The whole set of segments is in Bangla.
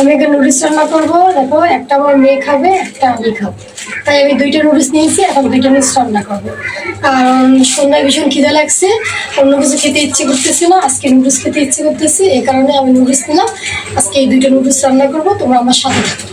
আমি একটা নুডলস রান্না করব, দেখো, একটা আমার মেয়ে খাবে, একটা আমি খাব। তাই আমি দুইটা নুডলস নিয়েছি, এখন দুইটা নুডলস রান্না করব। কারণ সন্ধ্যায় ভীষণ খিদে লাগছে, অন্য কিছু খেতে ইচ্ছে করতেছে না, আজকে নুডলস খেতে ইচ্ছে করতেছে, এই কারণে আমি নুডলস নিলাম। আজকে এই দুইটা নুডলস রান্না করব, তোমরা আমার সাথে থাকো।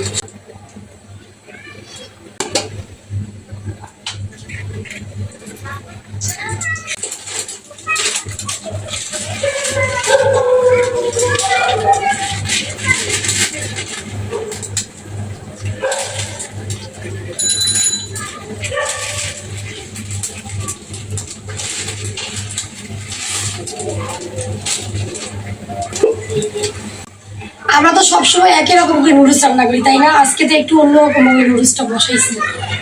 আমরা তো সবসময় একই রকম করে নুডলস রান্না করি, তাই না? আজকে তো একটু অন্যরকম ভাবে নুডলসটা বসাইছি।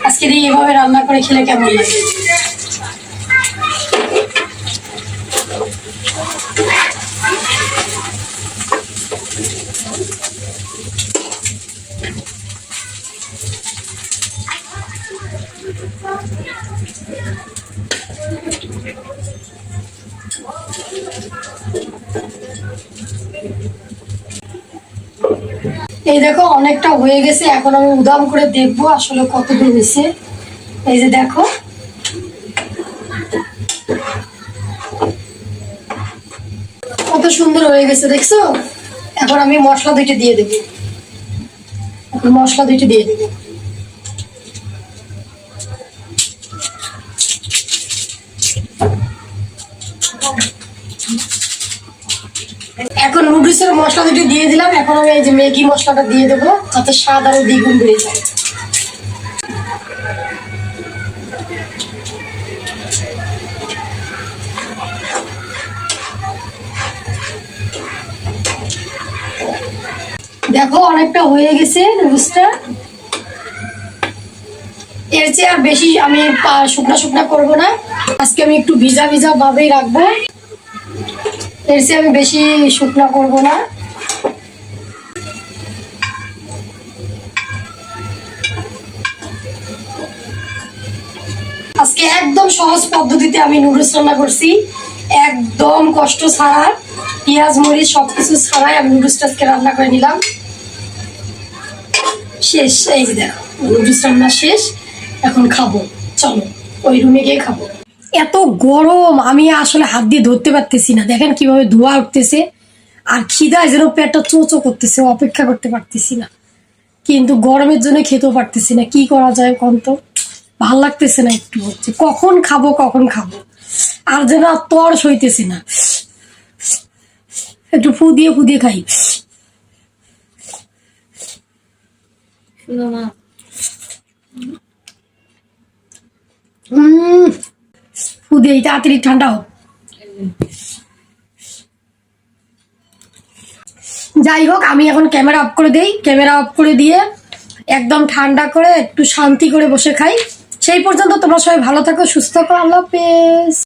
আজকে দিয়ে এভাবে রান্না করে খেলে কেমন লাগে। এই দেখো, অনেকটা হয়ে গেছে। এখন আমি উদাম করে দেখব আসলে কতদূর হয়েছে। এই যে দেখো। কত সুন্দর হয়ে গেছে, দেখছ? এখন আমি মশলা দুইটা দিয়ে দেবো। মশলা দুইটা দিয়ে দেবো। এখন নুডলসের মশলা দুটো দিয়ে দিলাম। এখন আমি এই যে ম্যাগি মশলাটা দিয়ে দেবো, যাতে স্বাদ আরও দ্বিগুণ বেড়ে যায়। দেখো, অনেকটা হয়ে গেছে নুডলসটা। এর চেয়ে আর বেশি আমি শুকনা শুকনা করব না। আজকে আমি একটু ভিজা ভিজা ভাবেই রাখব। এর চেয়ে আমি বেশি শুকনা করব না। আজকে একদম সহজ পদ্ধতিতে আমি নুডলস রান্না করছি। একদম কষ্ট ছাড়া, পেঁয়াজ, মরিচ সবকিছু ছাড়াই আমি নুডলসটা আজকে রান্না করে নিলাম। শেষ, এই যে দেখো, নুডলস রান্না শেষ, এখন খাব। চলো, ওই রুমে গিয়ে খাব। এত গরম, আমি আসলে হাত দিয়ে ধরতে পারতেছি না। দেখেন কীভাবে ধোয়া উঠতেছে। আর খিদায় যেন পেটটা চোচো করতেছে, অপেক্ষা করতে পারতেছি না। কিন্তু গরমের জন্য খেতেও পারতেছি না। কি করা যায় কোন তো? ভালো লাগতেছে না একটু হচ্ছে। কখন খাব কখন খাব। আর যেন তর সইতেছে না। একটু ফু দিয়ে ফু দিয়ে খাই। উম ফু দিয়ে তাড়াতাড়ি ঠান্ডা হোক। যাই হোক, আমি এখন ক্যামেরা অফ করে দিই। ক্যামেরা অফ করে দিয়ে একদম ঠান্ডা করে একটু শান্তি করে বসে খাই। সেই পর্যন্ত তোমরা সবাই ভালো থাকো, সুস্থ থাকো। আল্লাহ হাফেজ।